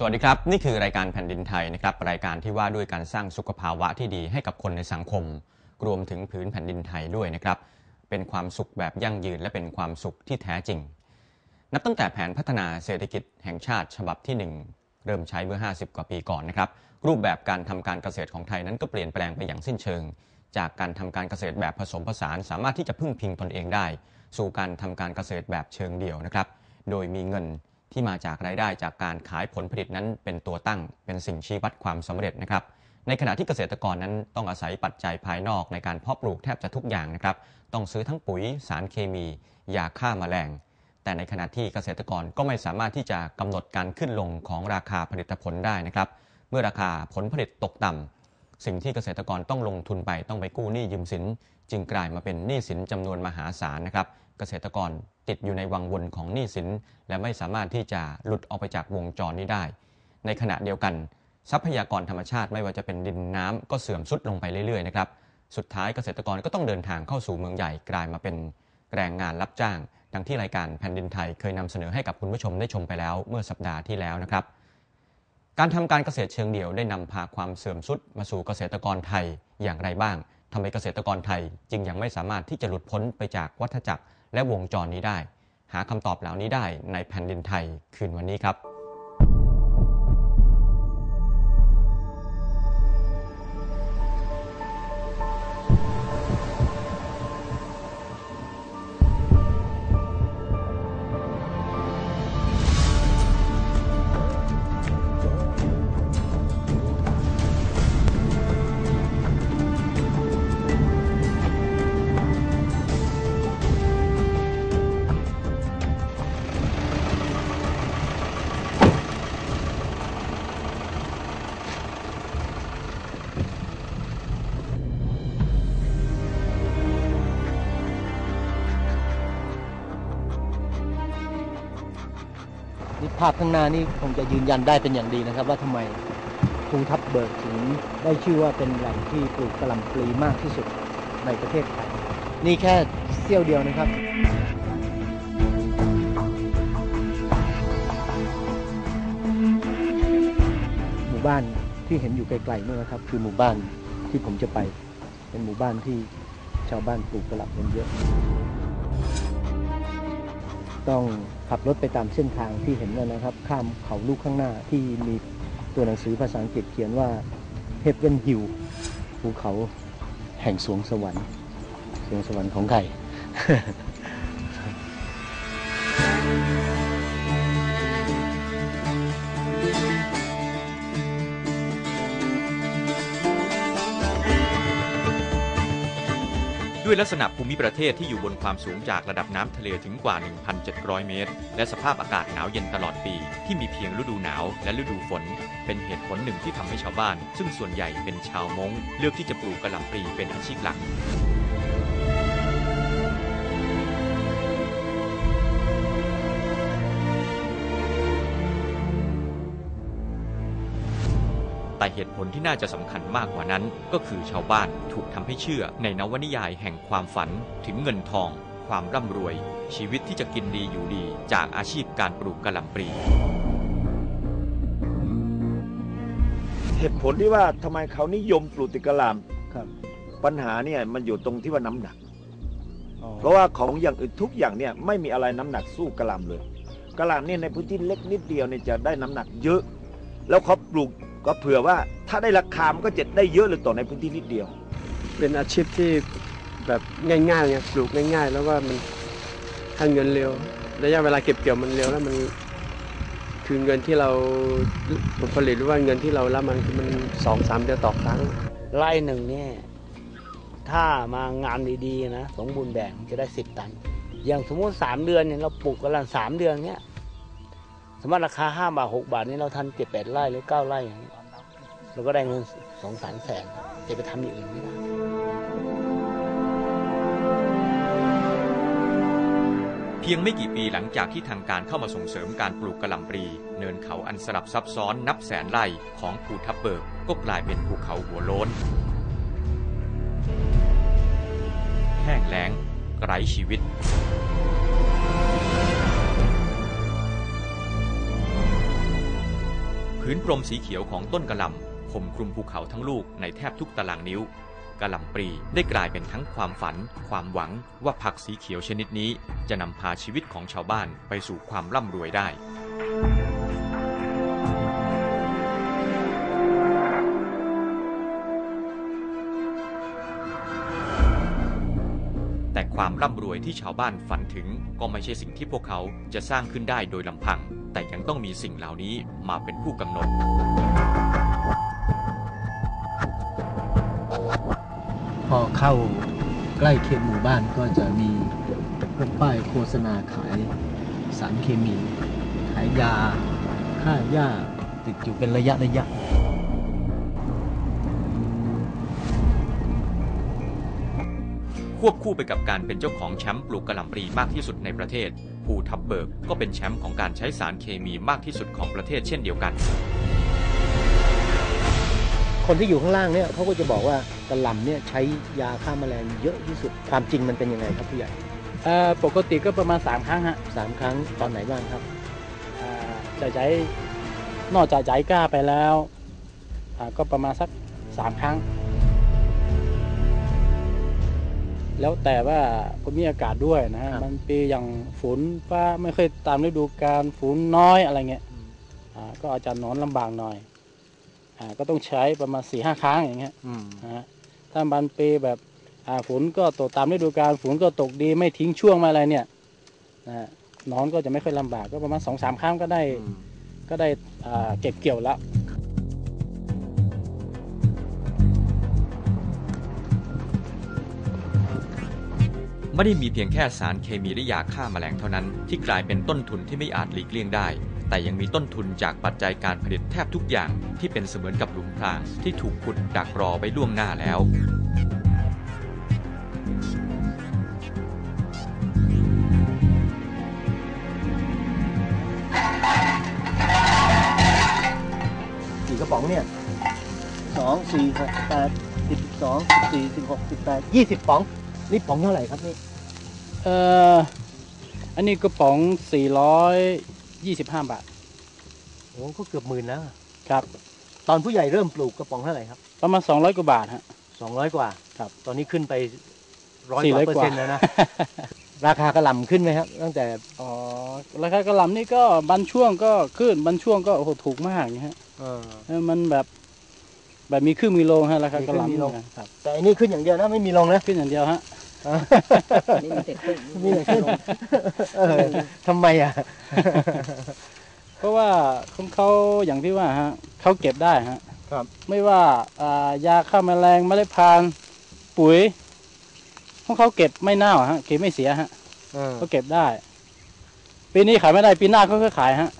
สวัสดีครับ นี่คือรายการแผ่นดินไทยนะครับ รายการที่ว่าด้วยการสร้างสุขภาวะที่ดีให้กับคนในสังคม รวมถึงผืนแผ่นดินไทยด้วยนะครับ เป็นความสุขแบบยั่งยืนและเป็นความสุขที่แท้จริง นับตั้งแต่แผนพัฒนาเศรษฐกิจแห่งชาติฉบับที่ 1 เริ่มใช้เมื่อ 50 กว่าปีก่อนนะครับ รูปแบบการทำการเกษตรของไทยนั้นก็เปลี่ยนแปลงไปอย่างสิ้นเชิง จากการทำการเกษตรแบบผสมผสาน สามารถที่จะพึ่งพิงตนเองได้ สู่การทำการเกษตรแบบเชิงเดี่ยวนะครับ โดยมีเงิน ที่มาจากรายได้จากการขายผลผลิตนั้นเป็นตัวตั้งเป็นสิ่งชี้วัดความสำเร็จนะครับ ในขณะที่เกษตรกรนั้นต้องอาศัยปัจจัยภายนอกในการเพาะปลูกแทบจะทุกอย่างนะครับ ต้องซื้อทั้งปุ๋ยสารเคมียาฆ่าแมลง แต่ในขณะที่เกษตรกรก็ไม่สามารถที่จะกำหนดการขึ้นลงของราคาผลิตผลได้นะครับ เมื่อราคาผลผลิตตกต่ำสิ่งที่เกษตรกรต้องลงทุนไปต้องไปกู้หนี้ยืมสิน จึงกลายมาเป็นหนี้สินจำนวนมหาศาลนะครับ เกษตรกร ติดอยู่ในวังวนของหนี้สิน และไม่สามารถที่จะหลุดออกไปจากวงจรนี้ได้ ในขณะเดียวกัน ทรัพยากรธรรมชาติไม่ว่าจะเป็นดินน้ำก็เสื่อมทรุดลงไปเรื่อยๆนะครับสุดท้ายเกษตรกรก็ต้องเดินทางเข้าสู่เมืองใหญ่กลายมาเป็นแรงงานรับจ้าง ดังที่รายการแผ่นดินไทยเคยนำเสนอให้กับคุณผู้ชมได้ชมไปแล้วเมื่อสัปดาห์ที่แล้วนะครับ การทำการเกษตรเชิงเดี่ยวได้นำพาความเสื่อมทรุดมาสู่เกษตรกรไทยอย่างไรบ้างทำไมเกษตรกรไทยจึงยังไม่สามารถที่จะหลุดพ้นไปจากวัฏจักร และวงจรนี้ได้ หาคำตอบเหล่านี้ได้ในแผ่นดินไทยคืนวันนี้ครับ ภาพข้างหน้านี่คงจะยืนยันได้เป็นอย่างดีนะครับ ว่าทำไมภูทับเบิกถึงได้ชื่อว่าเป็นแหล่งที่ปลูกกระหล่ำปลีมากที่สุดในประเทศไทยนี่แค่เสี้ยวเดียวนะครับหมู่บ้านที่เห็นอยู่ไกลๆนู่นนะครับ คือหมู่บ้านที่ผมจะไป เป็นหมู่บ้านที่ชาวบ้านปลูกกระหล่ำกันเยอะ ต้องขับรถไปตามเส้นทางที่เห็นนั่นนะครับ ข้ามเขาลูกข้างหน้าที่มีตัวหนังสือภาษาอังกฤษเขียนว่า Heaven Hill ภูเขาแห่งสวงสวรรค์สวงสวรรค์ของใค ลักษณะภูมิประเทศที่อยู่บนความสูงจากระดับน้ำทะเลถึงกว่า 1,700 เมตร และสภาพอากาศหนาวเย็นตลอดปี ที่มีเพียงฤดูหนาวและฤดูฝน เป็นเหตุผลหนึ่งที่ทำให้ชาวบ้าน ซึ่งส่วนใหญ่เป็นชาวมง้ง เลือกที่จะปลูกกระหล่ำปลีเป็นอาชีพหลัก แต่เหตุผลที่น่าจะสำคัญมากกว่านั้น ก็คือชาวบ้านถูกทำให้เชื่อในนวนิยายแห่งความฝันถึงเงินทอง ความร่ำรวย ชีวิตที่จะกินดีอยู่ดี จากอาชีพการปลูกกะหล่ำปลีเหตุผลที่ว่าทำไมเขานิยมปลูกติดกะหล่ครับำปัญหาเนี่ยมันอยู่ตรงที่ว่าน้ำหนักอ๋อเพราะว่าของอย่างอื่นทุกอย่างเนี่ยไม่มีอะไรน้ำหนักสู้กะหล่ำเลยกะหล่ำเนี่ยในพื้นที่เล็กนิดเดียวเนี่ยจะได้น้ำหนักเยอะ แล้วเขาปลูก ก็เผื่อว่าถ้าได้ราคามันก็จะได้เยอะเลยต่อในพื้นที่นิดเดียว เป็นอาชีพที่แบบง่ายๆไงปลูกง่าย ๆ แล้วว่ามันให้เงินเร็วระยะเวลาเก็บเกี่ยวมันเร็วแล้วมันคือเงินที่เราผลผลิตหรือว่าเงินที่เรารับมันคือมันสองสามเดือนต่อครั้งไร่หนึ่งเนี่ยถ้ามางานดีๆนะสมบูรณ์แบบจะได้สิบตัน อย่างสมมติสามเดือนเนี่ยเราปลูกกันละสามเดือนเนี่ย สมมติราคาห้าบาทหกบาทนี่เราทันเจ็ดแปดไร่หรือเก้าไร่อย่างเงี้เราก็ได้เงินสองสามแสนจะไปทำอย่างอื่นไม่ได้เพียงไม่กี่ปีหลังจากที่ทางการเข้ามาส่งเสริมการปลูกกระหล่ำปลีเนินเขาอันสลับซับซ้อนนับแสนไร่ของภูทับเบิกก็กลายเป็นภูเขาหัวโล้น แห้งแล้งไร้ชีวิต พื้นพรมสีเขียวของต้นกระลำห่มคลุมภูเขาทั้งลูกในแทบทุกตารางนิ้วกระหล่ำปรีได้กลายเป็นทั้งความฝัน ความหวังว่าผักสีเขียวชนิดนี้ จะนำพาชีวิตของชาวบ้านไปสู่ความร่ำรวยได้ ความร่ำรวยที่ชาวบ้านฝันถึง ก็ไม่ใช่สิ่งที่พวกเขาจะสร้างขึ้นได้โดยลำพัง แต่ยังต้องมีสิ่งเหล่านี้มาเป็นผู้กำหนด พอเข้าใกล้เขตหมู่บ้านก็จะมีพวกป้ายโฆษณาขายสารเคมี ขายยาฆ่าหญ้าติดอยู่เป็นระยะระยะ ควบคู่ไปกับการเป็นเจ้าของแชมป์ปลูกกระหล่ำปลีมากที่สุดในประเทศ ภูทับเบิกก็เป็นแชมป์ของการใช้สารเคมีมากที่สุดของประเทศเช่นเดียวกัน คนที่อยู่ข้างล่างเนี่ยเขาก็จะบอกว่ากระหล่ำเนี่ยใช้ยาฆ่าแมลงเยอะที่สุดความจริงมันเป็นยังไงครับผู้ใหญ่เอ่อปกติก็ประมาณ 3 ครั้งฮะสามครั้งตอนไหนบ้างครับ อ่าจะใช้นอกจากใช้กล้าไปแล้วอ่าก็ประมาณสัก 3 ครั้ง แล้วแต่ว่าภูมิอากาศด้วยนะฮะครับ มันปีอย่างฝนฟ้าไม่ค่อยตามฤดูกาลฝนน้อยอะไรเงี้ยอ่าก็อาจจะนอนลำบากหน่อยอ่าก็ต้องใช้ประมาณ4ี่ห้าครั้งอย่างเงี้ยอืมนะฮะถ้าบานปีแบบอ่าฝนก็ตกตามฤดูกาลฝนก็ตกดีไม่ทิ้งช่วงมาอะไรเนี่ยนะฮะนอนก็จะไม่ค่อยลำบากก็ประมาณสองสามครั้งก็ได้ก็ได้อ่าเก็บเกี่ยวแล้ว ไม่ได้มีเพียงแค่สารเคมีและยาฆ่าแมลงเท่านั้น ที่กลายเป็นต้นทุนที่ไม่อาจหลีกเลี่ยงได้ แต่ยังมีต้นทุนจากปัจจัยการผลิตแทบทุกอย่างที่เป็นเสมือนกับหลุมพรางที่ถูกขุดดักรอไว้ล่วงหน้าแล้วกี่กระป๋องเนี่ยสองสี่หกแปดสิบสองสิบสี่สิบหกสิบแปดยี่สิบป๋อง นี่ป๋องเท่าไหร่ครับนี่ เอ่ออันนี้กระป๋อง 425 บาทโอ้ก็เกือบหมื่นแล้วครับ ตอนผู้ใหญ่เริ่มปลูกกระป๋องเท่าไหร่ครับประมาณ 200 กว่าบาทฮะ สองร้อยกว่าครับ ตอนนี้ขึ้นไปร้อยสี่กร้อว่ายเปอร์กว่าเซ็นต์แล้วนะ ราคากระหล่ำขึ้นไหมครับ ตั้งแต่อ๋อราคากระหล่ำนี่ก็บางช่วงก็ขึ้นบางช่วงก็โอ้โหถูกมากอย่างเงี้ยฮะเออ เออมันแบบแบบมีครึ่งมีโลฮะราคากระหมีครึ่งมีโล ล่ำครับแต่อันนี้ขึ้นอย่างเดียวนะไม่มีลงนะ ขึ้นอย่างเดียวฮะ นี่มีแต่ขึ้นมีแต่ขึ้นเออทำไมอะ เพราะว่าของเขาอย่างที่ว่าฮะเขาเก็บได้ฮะครับ ไม่ว่าอ่ายาฆ่าแมลงเมล็ดพันธุ์ปุ๋ยของเขาเก็บไม่เน่าฮะเก็บไม่เสียฮะเออเขาเก็บได้ ปีนี้ขายไม่ได้ปีหน้าเขาก็ขายฮะ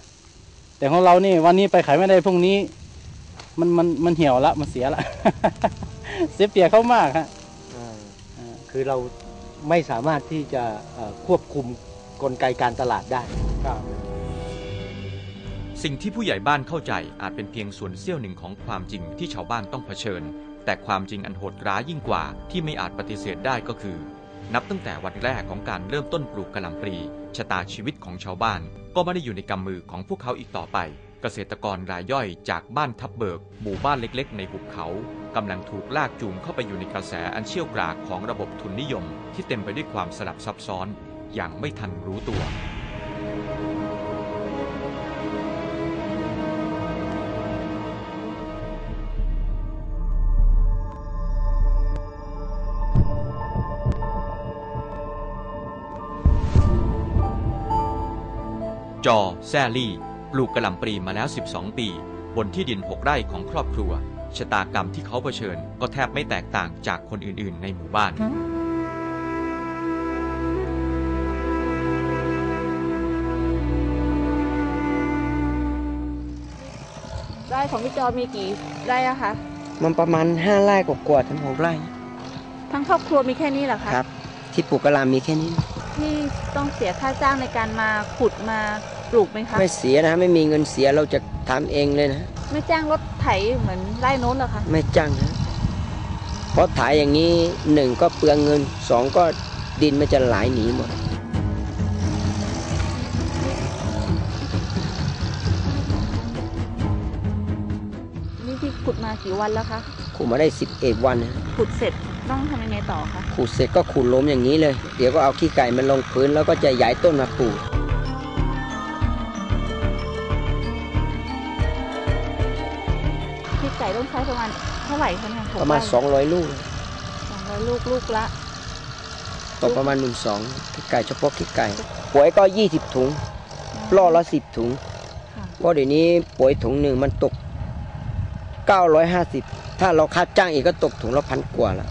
แต่ของเรานี่วันนี้ไปขายไม่ได้พรุ่งนี้ มันมันมันเหี่ยวละมันเสียละเสียเปรียบเขามากฮะเอออ่า คือเราไม่สามารถที่จะเอ่อควบคุมกลไกการตลาดได้ สิ่งที่ผู้ใหญ่บ้านเข้าใจอาจเป็นเพียงส่วนเสี้ยวหนึ่งของความจริงที่ชาวบ้านต้องเผชิญ แต่ความจริงอันโหดร้ายยิ่งกว่าที่ไม่อาจปฏิเสธได้ก็คือ นับตั้งแต่วันแรกของการเริ่มต้นปลูกกะหล่ำปลีชะตาชีวิตของชาวบ้านก็ไม่ได้อยู่ในกำมือของพวกเขาอีกต่อไป เกษตรกรรายย่อยจากบ้านทับเบิก หมู่บ้านเล็กๆ ในหุบเขากำลังถูกลากจูงเข้าไปอยู่ในกระแสอันเชี่ยวกรากของระบบทุนนิยม ที่เต็มไปด้วยความสลับซับซ้อนอย่างไม่ทันรู้ตัว จอแซลี่ ปลูกกระหล่ำปลีมาแล้ว 12 ปี บนที่ดิน 6 ไร่ของครอบครัว ชะตากรรมที่เขาเผชิญก็แทบไม่แตกต่างจากคนอื่นๆ ในหมู่บ้าน ไร่ของพี่จอมีกี่ไร่อะคะ มันประมาณห้าไร่กว่าๆถึงหกไร่ทั้งครอบครัวมีแค่นี้เหรอคะครับ ที่ปลูกกะหล่ำมีแค่นี้ ที่ต้องเสียค่าจ้างในการมาขุดมา ปลูกไหมคะไม่เสียนะไม่มีเงินเสียเราจะทำเองเลยนะไม่จ้างรถไถเหมือนไร่โน้นเหรอคะไม่จ้างนะเพราะถ่ายอย่างนี้หนึ่งก็เปลืองเงินสองก็ดินมันจะไหลหนีหมดกขุดมากี่วันแล้วคะขุดมาได้สิบเอ็ดวันนะขุดเสร็จต้องทำยังไงต่อคะขุดเสร็จก็ขุดล้มอย่างนี้เลย เดี๋ยวก็เอาขี้ไก่มันลงพื้นแล้วก็จะย้ายต้นมาปลูกาไหร่คะเนี่ยประมาณ200 ลูกสองร้อยลูกลูกละ ตกประมาณหมื่นสองขี้ไก่เฉพาะขี้ไก่ปุ๋ยก็ 20 ถุงล่อละ10 ถุงค่ะ เพราะเดี๋ยวนี้ปุ๋ยถุงหนึ่งมันตก 950 ถ้าเราค่าจ้างอีกก็ตกถุงละพันกว่าละ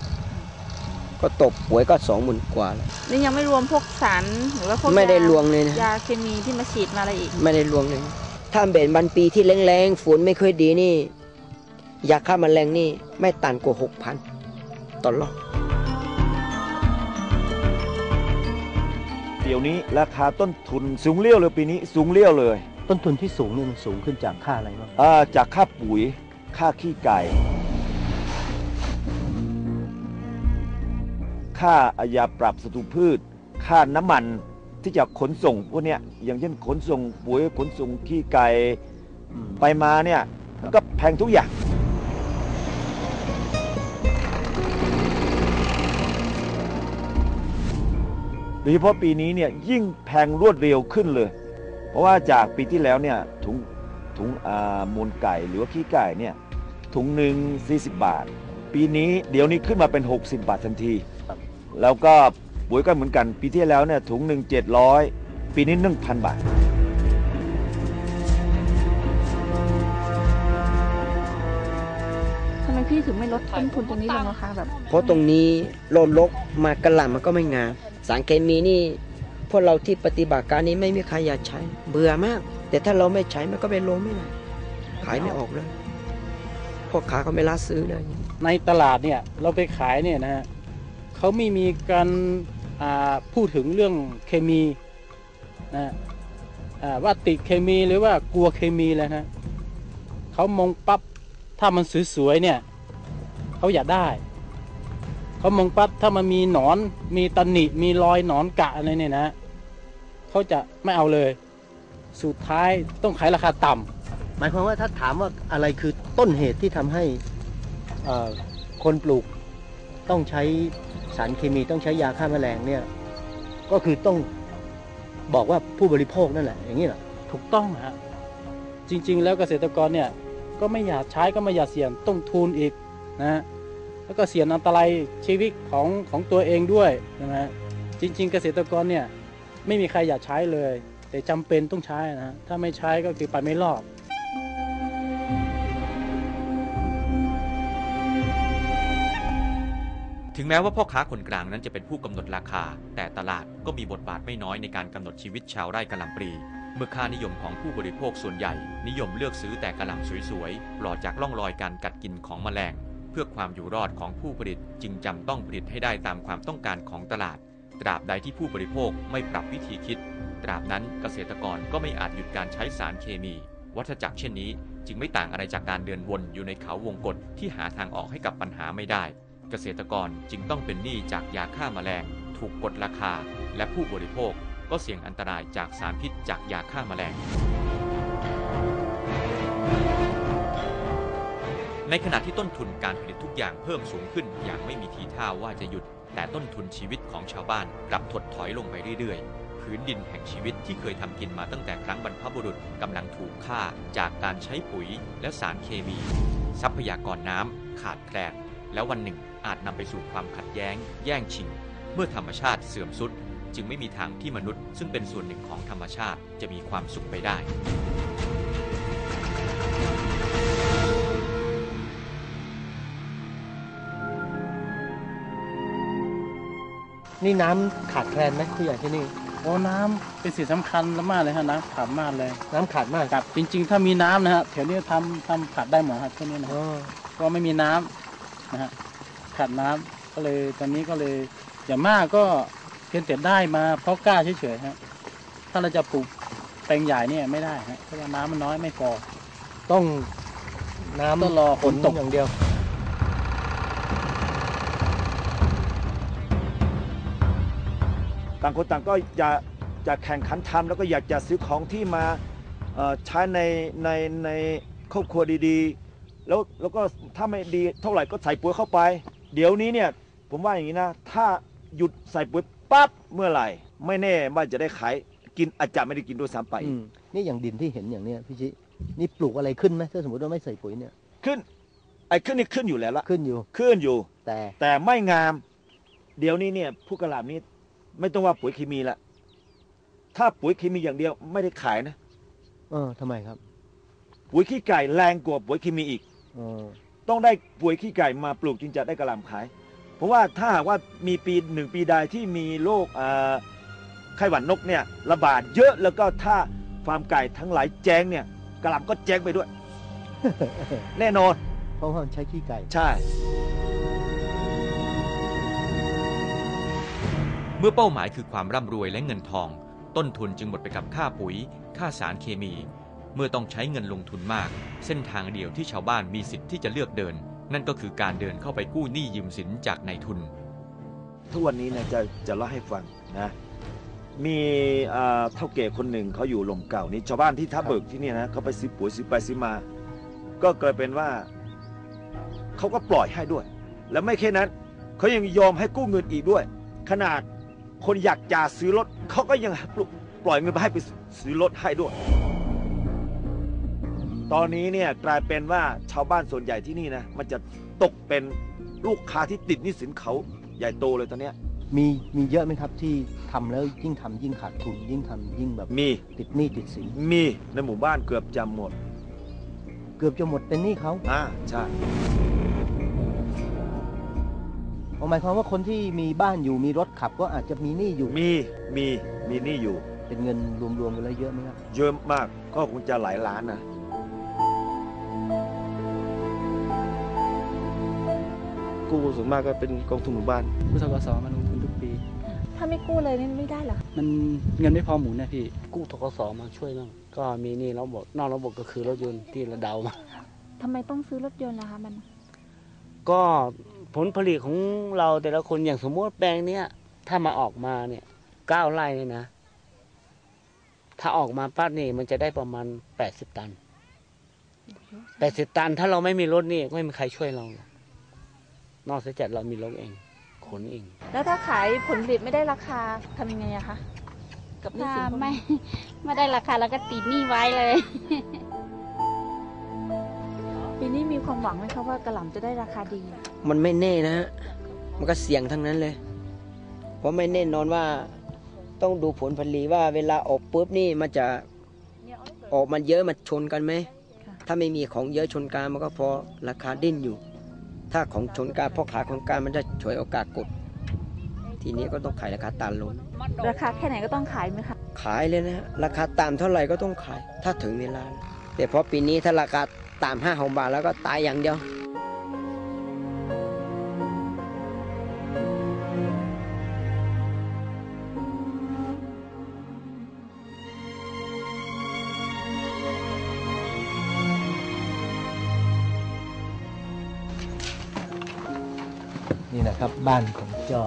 ก็ตกปุ๋ยก็สองหมื่นกว่าแล้วนี่ยังไม่รวมพวกสารหรือว่าพวกไม่ได้ยารวมเลยนะ ยาเคมีที่มาฉีดมาอะไรอีก ไม่ได้รวมเลย ถ้าเป็นบันปีที่แรงๆ ฝนไม่ค่อยดีนี่ ยาฆ่าแมลงนี่ไม่ต่ำกว่าหกพันต่อรอบเดี๋ยวนี้ราคาต้นทุนสูงเลี้ยวเลยปีนี้สูงเลี้ยวเลย ต้นทุนที่สูงนี่มันสูงขึ้นจากค่าอะไรบ้างอ่าจากค่าปุ๋ยค่าขี้ไก่ ค่าอายาปรับศัตรูพืช ค่าน้ำมันที่จะขนส่งพวกเนี้ยอย่างเช่นขนส่งปุ๋ยขนส่งขี้ไก่ไปมาเนี่ยมันก็แพงทุกอย่าง ยเฉพาะปีนี้เนี่ยยิ่งแพงรวดเร็วขึ้นเลย เพราะว่าจากปีที่แล้วเนี่ยถุงถุงอ่ามูลไก่หรือว่าขี้ไก่เนี่ยถุงหนึ่ง40 บาท ปีนี้เดี๋ยวนี้ขึ้นมาเป็น 60 บาททันที แล้วก็ปุ๋ยก็เหมือนกัน ปีที่แล้วเนี่ยถุงหนึ่ง700 ปีนี้ 1,000 บาททำไมพี่ถึงไม่ลดต้นทุนตรงนี้ลงนะคะแบบ เพราะตรงนี้โลดลกมากระหล่ำมันก็ไม่งาม สารเคมีนี่พวกเราที่ปฏิบัติการนี้ไม่มีใครอยากใช้ เบื่อมาก แต่ถ้าเราไม่ใช้มันก็ไปลงไม่ได้ขายไม่ออกเลยพ่อค้าก็ไม่รับซื้อเลยในตลาดเนี่ยเราไปขายเนี่ยนะฮะเขาไม่มีการอ่าพูดถึงเรื่องเคมีนะฮะอ่าว่าติดเคมีหรือว่ากลัวเคมีเลยนะเขามองปั๊บถ้ามันสวยๆเนี่ยเขาอยากได้ เขามองปั๊บถ้ามันมีหนอนมีตำหนิมีรอยหนอนกะอะไรเนี่ยนะเขาจะไม่เอาเลย สุดท้ายต้องขายราคาต่ำหมายความว่าถ้าถามว่าอะไรคือต้นเหตุที่ทำให้เอ่อคนปลูกต้องใช้สารเคมีต้องใช้ยาฆ่าแมลงเนี่ย ก็คือต้องบอกว่าผู้บริโภคนั่นแหละ อย่างนี้เหรอถูกต้องฮะจริง ๆ แล้วเกษตรกรเนี่ยก็ไม่อยากใช้ก็ไม่อยากเสี่ยงต้องทุนอีกนะฮะ แล้วก็เสี่ยงอันตรายชีวิตของของตัวเองด้วยนะฮะจริง ๆ เกษตรกรเนี่ยไม่มีใครอยากใช้เลย แต่จำเป็นต้องใช้นะฮะถ้าไม่ใช้ก็คือไปไม่รอดถึงแม้ว่าพ่อค้าคนกลางนั้นจะเป็นผู้กำหนดราคา แต่ตลาดก็มีบทบาทไม่น้อยในการกำหนดชีวิตชาวไร่กะหล่ำปลีเมื่อค่านิยมของผู้บริโภคส่วนใหญ่ นิยมเลือกซื้อแต่กะหล่ำสวยๆปลอดจากร่องรอยการกัดกินของแมลง พื่อความอยู่รอดของผู้ผลิตจึงจำต้องผลิตให้ได้ตามความต้องการของตลาด ตราบใดที่ผู้บริโภคไม่ปรับวิธีคิด ตราบนั้นเกษตรกรก็ไม่อาจหยุดการใช้สารเคมี วัฏจักรเช่นนี้ จึงไม่ต่างอะไรจากการเดินวนอยู่ในเขาวงกฏที่หาทางออกให้กับปัญหาไม่ได้ เกษตรกรจึงต้องเป็นหนี้จากยาฆ่าแมลง ถูกกดราคา และผู้บริโภคก็เสี่ยงอันตรายจากสารพิษจากยาฆ่าแมลง ในขณะที่ต้นทุนการผลิตทุกอย่างเพิ่มสูงขึ้นอย่างไม่มีทีท่าว่าจะหยุด แต่ต้นทุนชีวิตของชาวบ้านกลับถดถอยลงไปเรื่อยๆ พื้นดินแห่งชีวิตที่เคยทำกินมาตั้งแต่ครั้งบรรพบุรุษกำลังถูกฆ่าจากการใช้ปุ๋ยและสารเคมี ทรัพยากรน้ำขาดแคลนแล้ววันหนึ่งอาจนำไปสู่ความขัดแย้ง แย่งชิง เมื่อธรรมชาติเสื่อมทรุด จึงไม่มีทางที่มนุษย์ ซึ่งเป็นส่วนหนึ่งของธรรมชาติจะมีความสุขไปได้ นี่น้ำขาดแคลนไหมผู้ใหญ่ที่นี่ โอ้น้ำเป็นสิ่งสำคัญมากเลยฮะน้ำขาดมากเลยน้ำขาดมากครับจริง ๆ ถ้ามีน้ำนะฮะแถวนี้ทำทำขาดได้หมดครับแค่นี้นะอ๋อเพราะไม่มีน้ำนะฮะขาดน้ำก็เลยตอนนี้ก็เลยอย่างมากก็เพียงแต่ได้มาเพราะกล้าเฉยๆฮะถ้าเราจะปลูกแปลงใหญ่เนี่ยไม่ได้ฮะเพราะว่าน้ำมันน้อยไม่พอ ต้องน้ำต้องรอฝนตก อย่างเดียว ต่างคนต่างก็อยากจะแข่งขันทำแล้วก็อยากจะซื้อของที่มาเอ่อใช้ในในในครอบครัวดีๆ แล้วแล้วก็ถ้าไม่ดีเท่าไหร่ก็ใส่ปุ๋ยเข้าไป เดี๋ยวนี้เนี่ยผมว่าอย่างนี้นะ ถ้าหยุดใส่ปุ๋ยปั๊บเมื่อไหร่ ไม่แน่ว่าจะได้ขายกินอาจจะไม่ได้กินด้วยซ้ำไปอืมนี่อย่างดินที่เห็นอย่างเนี้ยพี่ชินี่ปลูกอะไรขึ้นไหมถ้าสมมติว่าไม่ใส่ปุ๋ยเนี่ยขึ้นไอ้ขึ้นนี่ขึ้นอยู่แล้วละขึ้นอยู่ ขึ้นอยู่ แต่แต่ไม่งาม เดี๋ยวนี้เนี่ยผู้กระหล่ำนี้ ไม่ต้องว่าปุ๋ยเคมีละถ้าปุ๋ยเคมีอย่างเดียวไม่ได้ขายนะเออทำไมครับปุ๋ยขี้ไก่แรงกว่าปุ๋ยเคมีอีก เออต้องได้ปุ๋ยขี้ไก่มาปลูกจึงจะได้กระหล่ำขาย เพราะว่าถ้าหากว่ามีปีหนึ่งปีใดที่มีโรคอ่าไข้หวัดนกเนี่ยระบาดเยอะแล้วก็ถ้าฟาร์มไก่ทั้งหลายแจ้งเนี่ยกระหล่ำก็แจ้งไปด้วย แน่นอนเพราะว่ามันใช้ขี้ไก่ ใช่ มื่อเป้าหมายคือความร่ำรวยและเงินทอง ต้นทุนจึงหมดไปกับค่าปุ๋ย ค่าสารเคมี เมื่อต้องใช้เงินลงทุนมาก เส้นทางเดียวที่ชาวบ้านมีสิทธิ์ที่จะเลือกเดิน นั่นก็คือการเดินเข้าไปกู้หนี้ยืมสินจากนายทุน ทุกวันนี้นี่ยจะจะเล่าให้ฟังนะมีอ่าเท่าแก่คนหนึ่งเขาอยู่ลมเก่านี้ชาวบ้านที่ท่าเบิกที่นี่นะเขาไปซื้อปุ๋ยซื้อไปซื้อมา ก็เกิดเป็นว่าเขาก็ปล่อยให้ด้วย แล้วไม่แค่นั้นเขายังยอมให้กู้เงินอีกด้วย ขนาด คนอยากจะซื้อรถเขาก็ยังปล่อยเงินไปให้ไปซื้อรถให้ด้วย ตอนนี้เนี่ยกลายเป็นว่าชาวบ้านส่วนใหญ่ที่นี่นะมันจะตกเป็นลูกค้าที่ติดหนี้สินเขาใหญ่โตเลยตอนเนี้ยมีมีเยอะไหมครับที่ทำแล้วยิ่งทำยิ่งขาดทุนยิ่งทำยิ่งแบบมีติดหนี้ติดสินมีในหมู่บ้านเกือบจะหมด เกือบจะหมดเป็นหนี้เขาอ่าใช่ หมายความว่าคนที่มีบ้านอยู่มีรถขับก็อาจจะมีหนี้อยู่ มีมีมีหนี้อยู่ เป็นเงินรวมๆกันแล้วเยอะไหมครับเยอะมากก็คงจะหลายล้านนะกู้ส่วนมากก็เป็นกองทุนหมู่บ้านกู้ทกสมาลงทุนทุกปี ถ้าไม่กู้เลยนี่ไม่ได้เหรอคะมันเงินไม่พอหมุนนะพี่ กู้ทกสมาช่วยบ้างก็มีหนี่ระบบนอกระบบก็คือรถยนต์ที่เราเดามาทำไมต้องซื้อรถยนต์ล่ะคะมัน ก็ ผลผลิตของเราแต่ละคนอย่างสมมติแปลงเนี้ยถ้ามาออกมาเนี่ยเก้าไร่เนี่ยนะ ถ้าออกมาปั๊บนี่มันจะได้ประมาณแปดสิบตันแปดสิบตัน ถ้าเราไม่มีรถนี่ไม่มีใครช่วยเราหรอกนอกจากเรามีรถเอง ขนเอง แล้วถ้าขายผลผลิตไม่ได้ราคาทำยังไงอะคะ กับหนี้ถ้าสินพวกไม่นี้ไม่ได้ราคาเราก็ติดหนี้ไว้เลย ปีนี้มีความหวังไหมคะว่ากระหล่ำจะได้ราคาดี มันไม่แน่นะฮะ มันก็เสี่ยงทั้งนั้นเลย เพราะไม่แน่นอนว่าต้องดูผลผลิตว่าเวลาออกปุ๊บนี่มันจะออกมันเยอะมันชนกันไหมค่ะถ้าไม่มีของเยอะชนกันมันก็พอราคาดิ้นอยู่ ถ้าของชนกันพ่อขายของกลารมันจะฉวยโอกาสกด ทีนี้ก็ต้องขายราคาต่ำลงราคาแค่ไหนก็ต้องขายไหมคะ ขายเลยนะฮะราคาต่ำเท่าไหร่ก็ต้องขาย ถ้าถึงเวลา แต่เพราะปีนี้ถ้าราคา ต่ำห้าหกบาทแล้วก็ตายอย่างเดียวนี่นะครับบ้านของจอ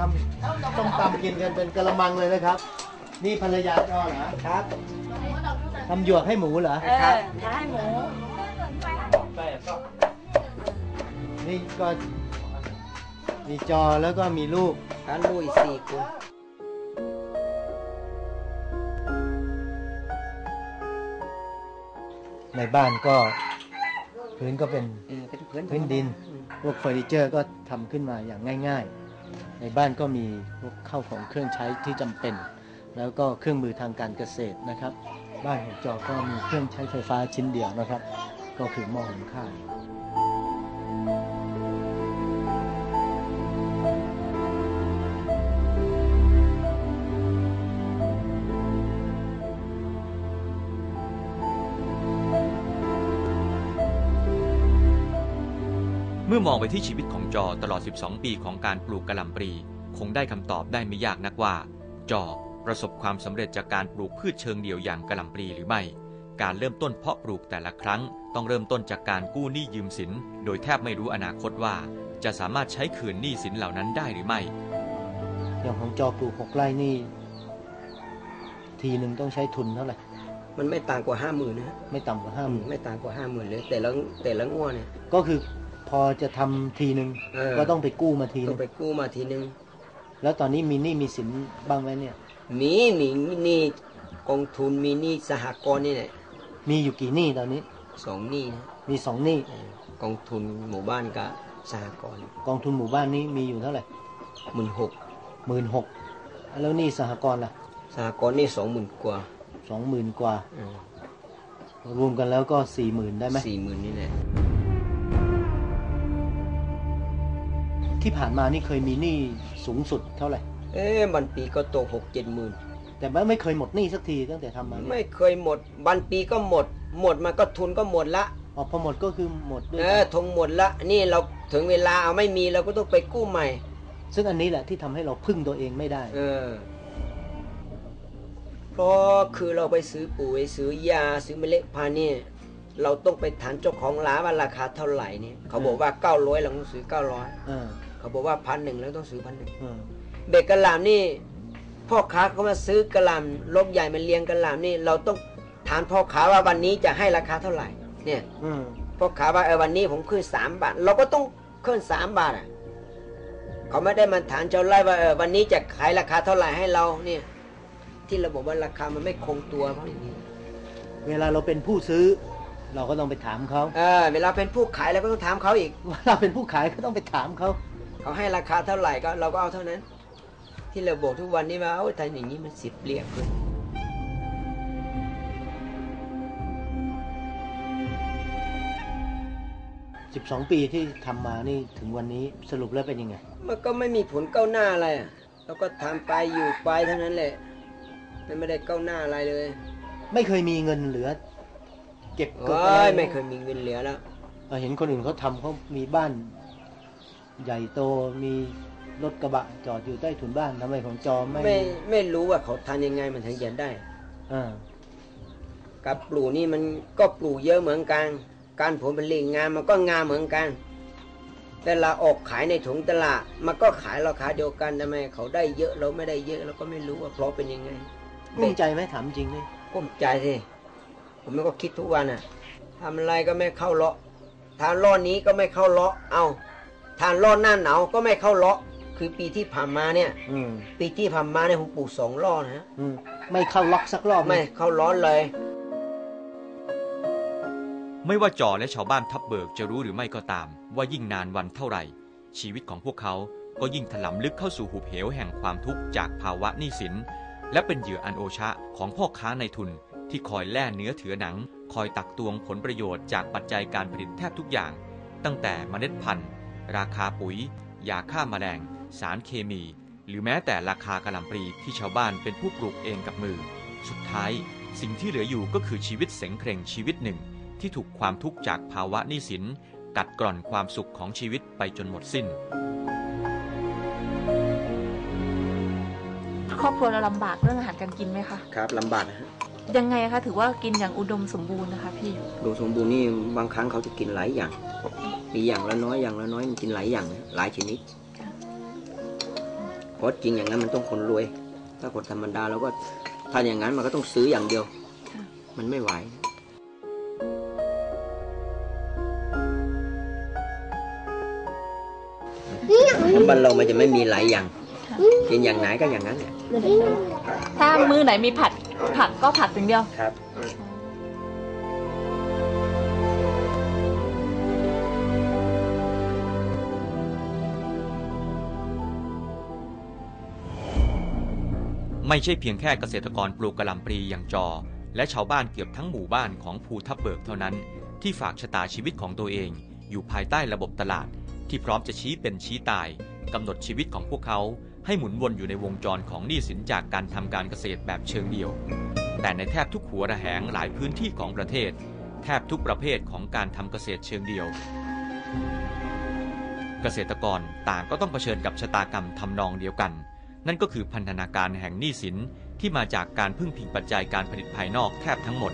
ทำต้มตำกินกันเป็นกระมังเลยนะครับ นี่ภรรยาจอเหรอครับทำหยวกให้หมูเหรอเออให้หมูนี่ก็มีจอแล้วก็มีลูกการลูกอีกสี่คนในบ้านก็พื้นก็เป็นเออเป็นพื้นพื้นดิน พวกเฟอร์นิเจอร์ก็ทำขึ้นมาอย่างง่าย ๆ ในบ้านก็มีพวกเข้าของเครื่องใช้ที่จำเป็น แล้วก็เครื่องมือทางการเกษตรนะครับ บ้านของจอก็มีเครื่องใช้ไฟฟ้าชิ้นเดียวนะครับ ก็คือหม้อหุงข้าว อมองไปที่ชีวิตของจอตลอด 12 ปีของการปลูกกะหล่ำปลี คงได้คำตอบได้ไม่ยากนักว่า จอประสบความสำเร็จจากการปลูกพืชเชิงเดี่ยวอย่างกะหล่ำปลีหรือไม่ การเริ่มต้นเพาะปลูกแต่ละครั้ง ต้องเริ่มต้นจากการกู้หนี้ยืมสิน โดยแทบไม่รู้อนาคตว่า จะสามารถใช้คืนหนี้สินเหล่านั้นได้หรือไม่ อย่างของจอปลูกหกไร่นี่ ทีหนึ่งต้องใช้ทุนเท่าไหร่ มันไม่ต่างกว่าห้าหมื่นนะฮะไม่ต่ำกว่าห้าหมื่นไม่ต่างกว่าห้าหมื่นเลย แต่ละแต่ละงวดเนี่ย ก็คือ พอจะทำทีหนึ่งเออก็ต้องไปกู้มาทีหต้นึองงไปกู้มาทีนึงแล้วตอนนี้มีหนี้มีสินบ้างไหมเนี่ย มีมีมีหนี่กองทุนมีหนี่สหกรณ์นี่แหละมีอยู่กี่หนี้ตอนนี้สองหนี่นะมีสองหนี้กองทุนหมู่บ้านกับสหกรณ์กองทุนหมู่บ้านนี้มีอยู่เท่าไหร่หมื่นหกหมื่นหกแล้วหนี้สหกรณ์ล่ะ สหกรณ์นี่สองหมื่นกว่าสองหมื่นกว่ารวมกันแล้วก็สี่หมื่นได้ไหมสี่หมื่นนี่แหละ ที่ผ่านมานี่เคยมีหนี้สูงสุดเท่าไหร่ เอ๊ะบันปีก็ตกหกเจ็ดหมื่นแต่ว่าไม่เคยหมดหนี้สักทีตั้งแต่ทำมาเนี่ยไม่เคยหมด บันปีก็หมด หมดมันก็ทุนก็หมดละ อ๋อพอหมดก็คือหมดด้วยเออทงหมดละ นี่เราถึงเวลาเอาไม่มีเราก็ต้องไปกู้ใหม่ ซึ่งอันนี้แหละที่ทำให้เราพึ่งตัวเองไม่ได้ เออ เพราะคือเราไปซื้อปุ๋ยซื้อยาซื้อเมล็ดพันธุ์เนี่ยเราต้องไปถามเจ้าของร้านว่าราคาเท่าไหร่เนี่ยเขาบอกว่าเก้าร้อยเราต้องซื้อเก้าร้อยเออ เขาบอกว่าพันหนึ่งแล้วต้องซื้อพันหนึ่งเออเด็กกระหล่ำนี่พ่อค้าเขามาซื้อกระหล่ำลบใหญ่มาเลี้ยงกระหล่ำนี่เราต้องถามพ่อค้าว่าวันนี้จะให้ราคาเท่าไหร่ เนี่ยอืมพ่อค้าว่าเออวันนี้ผมขึ้นสามบาท เราก็ต้องขึ้นสามบาทอะเขาไม่ได้มาถามเจ้าไร่ว่าเออวันนี้จะขายราคาเท่าไหร่ให้เราเนี่ย ที่เราบอกว่าราคามันไม่คงตัวเพราะอย่างนี้ เวลาเราเป็นผู้ซื้อ เราก็ต้องไปถามเขาเออเวลาเป็นผู้ขายเราก็ต้องถามเขาอีกว่าเราเป็นผู้ขายก็ต้องไปถามเขา เขาให้ราคาเท่าไหร่ก็เราก็เอาเท่านั้น ที่เราบอกทุกวันนี้ว่าโอ้ยทำอย่างนี้มันสิบเรียบเลยสิบสองปีที่ทำมานี่ถึงวันนี้สรุปแล้วเป็นยังไง มันก็ไม่มีผลก้าวหน้าอะไรอะเราก็ทำไปอยู่ไปเท่านั้นแหละมันไม่ได้ก้าวหน้าอะไรเลย ไม่เคยมีเงินเหลือ เก็บกดโอ้อะไรยไม่เคยมีเงินเหลือแล้วเราเห็นคนอื่นเขาทำเขามีบ้าน ใหญ่โตมีรถกระบะจอดอยู่ใต้ถุนบ้านทำไมของจอไม่ไม่ไม่รู้ว่าเขาทำยังไงมันถึงจะได้อ่ากับปลูกนี่มันก็ปลูกเยอะเหมือนกัน การผลผลิตงานมันก็งามเหมือนกัน แต่เราออกขายในถุงตลาดมันก็ขายราคาเดียวกันทำไมเขาได้เยอะเราไม่ได้เยอะเราก็ไม่รู้ว่าเพราะเป็นยังไงกุ้มใจไหมถามจริงเลยก้มใจสิผมก็คิดทุกวันอะทำอะไรก็ไม่เข้าเลาะทานล้อนี้ก็ไม่เข้าเลาะเอา ทานล้อหน้าหนาวก็ไม่เข้าเลาะ คือปีที่ผ่านมาเนี่ย อืมปีที่ผ่านมาเนี่ยผมปลูกสองล้อนะอืมไม่เข้าล็อกสักรอบไม่เข้าร้อนเลย ไม่ว่าจอและชาวบ้านทับเบิกจะรู้หรือไม่ก็ตาม ว่ายิ่งนานวันเท่าไหร่ ชีวิตของพวกเขาก็ยิ่งถลำลึกเข้าสู่หุบเหวแห่งความทุกข์จากภาวะหนี้สิน และเป็นเหยื่ออันโอชะของพ่อค้าในทุน ที่คอยแล่เนื้อเถือหนัง คอยตักตวงผลประโยชน์จากปัจจัยการผลิตแทบทุกอย่าง ตั้งแต่เมล็ดพันธุ์ ราคาปุ๋ย ยาฆ่าแมลง สารเคมี หรือแม้แต่ราคากระหล่ำปลีที่ชาวบ้านเป็นผู้ปลูกเองกับมือ สุดท้าย สิ่งที่เหลืออยู่ก็คือชีวิตเสงเคร่งชีวิตหนึ่ง ที่ถูกความทุกข์จากภาวะหนี้สิน กัดกร่อนความสุขของชีวิตไปจนหมดสิ้น ครอบครัวเราลำบากเรื่องอาหารการกินไหมคะ ครับลำบากนะฮะ ยังไงคะถือว่ากินอย่างอุดมสมบูรณ์นะคะพี่ดูสมบูรณ์นี่บางครั้งเขาจะกินหลายอย่าง มีอย่างละน้อยอย่างละน้อยมันกินหลายอย่างนะหลายชนิดเพราะจริงอย่างนั้นมันต้องคนรวย ถ้าคนธรรมดาเราก็ถ้าอย่างนั้นมันก็ต้องซื้ออย่างเดียว มันไม่ไหวบ้านเรามันจะไม่มีหลายอย่าง กินอย่างไหนก็อย่างนั้นแหละถ้ามือไหนมีผัด ผักก็ผัดอย่างเดียว ครับไม่ใช่เพียงแค่เกษตรกรปลูกกะหล่ำปลีอย่างจอ และชาวบ้านเกือบทั้งหมู่บ้านของภูทับเบิกเท่านั้น ที่ฝากชะตาชีวิตของตัวเอง อยู่ภายใต้ระบบตลาด ที่พร้อมจะชี้เป็นชี้ตายกำหนดชีวิตของพวกเขา ให้หมุนวนอยู่ในวงจรของหนี้สินจากการทำการเกษตรแบบเชิงเดี่ยว แต่ในแทบทุกหัวระแหงหลายพื้นที่ของประเทศ แทบทุกประเภทของการทำเกษตรเชิงเดี่ยว เกษตรกรต่างก็ต้องเผชิญกับชะตากรรมทำนองเดียวกัน นั่นก็คือพันธนาการแห่งหนี้สินที่มาจากการพึ่งพิงปัจจัยการผลิตภายนอกแทบทั้งหมด